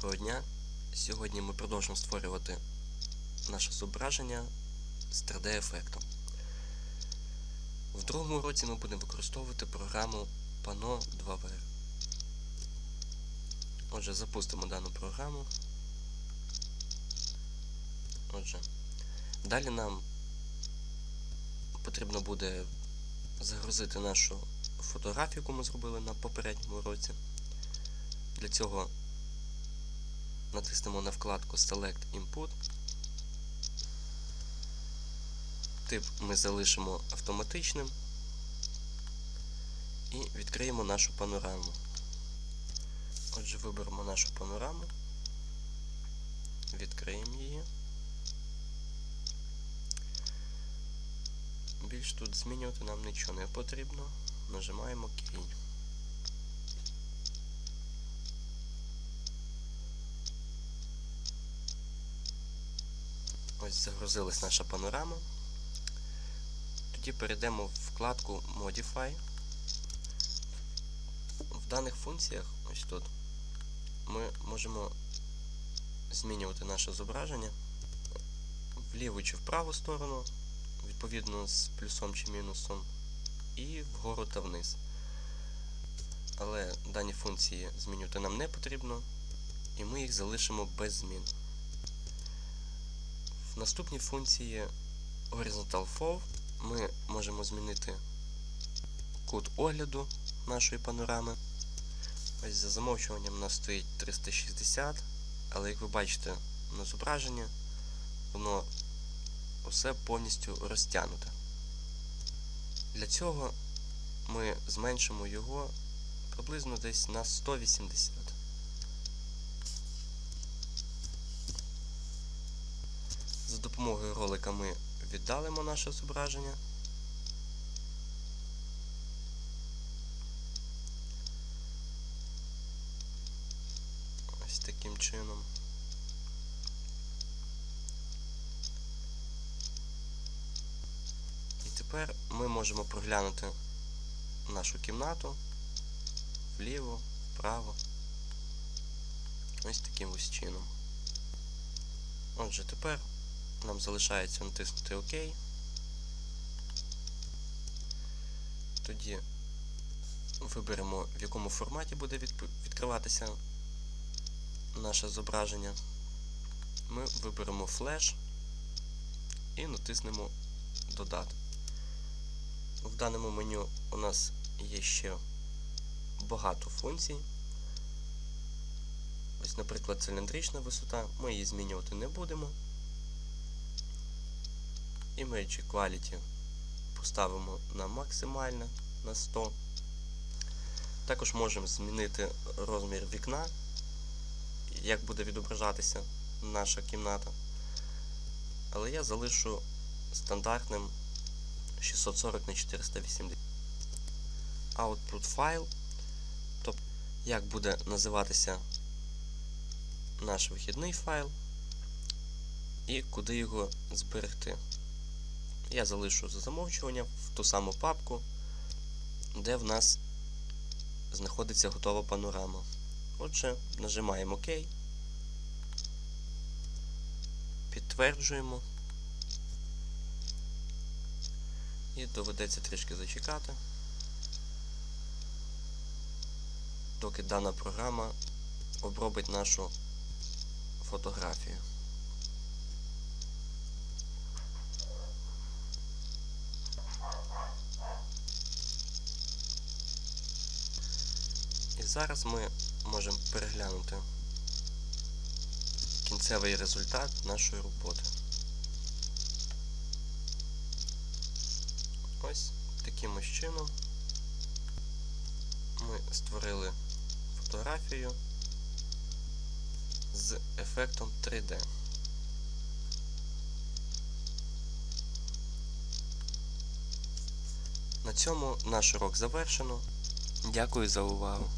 Доброго дня! Сьогодні ми продовжимо створювати наше зображення з 3D-ефектом. В другому уроці ми будемо використовувати програму Pano 2V. Отже, запустимо дану програму. Отже, далі нам потрібно буде загрузити нашу фотографію, яку ми зробили на попередньому уроці. Для цього натиснемо на вкладку Select Input. Тип ми залишимо автоматичним і відкриємо нашу панораму. Отже, виберемо нашу панораму, відкриємо її. Більш тут змінювати нам нічого не потрібно. Нажимаємо ОК. Ось загрузилась наша панорама. Тоді перейдемо в вкладку Modify. В даних функціях, ось тут, ми можемо змінювати наше зображення в ліву чи в праву сторону, відповідно з плюсом чи мінусом, і вгору та вниз. Але дані функції змінювати нам не потрібно, і ми їх залишимо без змін. В наступній функції Horizontal Fall ми можемо змінити кут огляду нашої панорами. Ось за замовчуванням у нас стоїть 360, але як ви бачите на зображенні, воно все повністю розтягнуте. Для цього ми зменшимо його приблизно десь на 180. За допомогою ролика ми віддалимо наше зображення. Ось таким чином. І тепер ми можемо проглянути нашу кімнату вліво, вправо. Ось таким ось чином. Отже, тепер нам залишається натиснути ОК. Тоді виберемо, в якому форматі буде відкриватися наше зображення. Ми виберемо флеш і натиснемо Додати. В даному меню у нас є ще багато функцій. Ось, наприклад, циліндрична висота, ми її змінювати не будемо. Image Quality поставимо на максимальне на 100. Також можемо змінити розмір вікна, як буде відображатися наша кімната. Але я залишу стандартним 640 на 480. Output файл, тобто як буде називатися наш вихідний файл і куди його зберегти. Я залишу за замовчування в ту саму папку, де в нас знаходиться готова панорама. Отже, нажимаємо ОК, підтверджуємо і доведеться трішки зачекати, доки дана програма обробить нашу фотографію. Зараз ми можемо переглянути кінцевий результат нашої роботи. Ось таким ось чином ми створили фотографію з ефектом 3D. На цьому наш урок завершено. Дякую за увагу.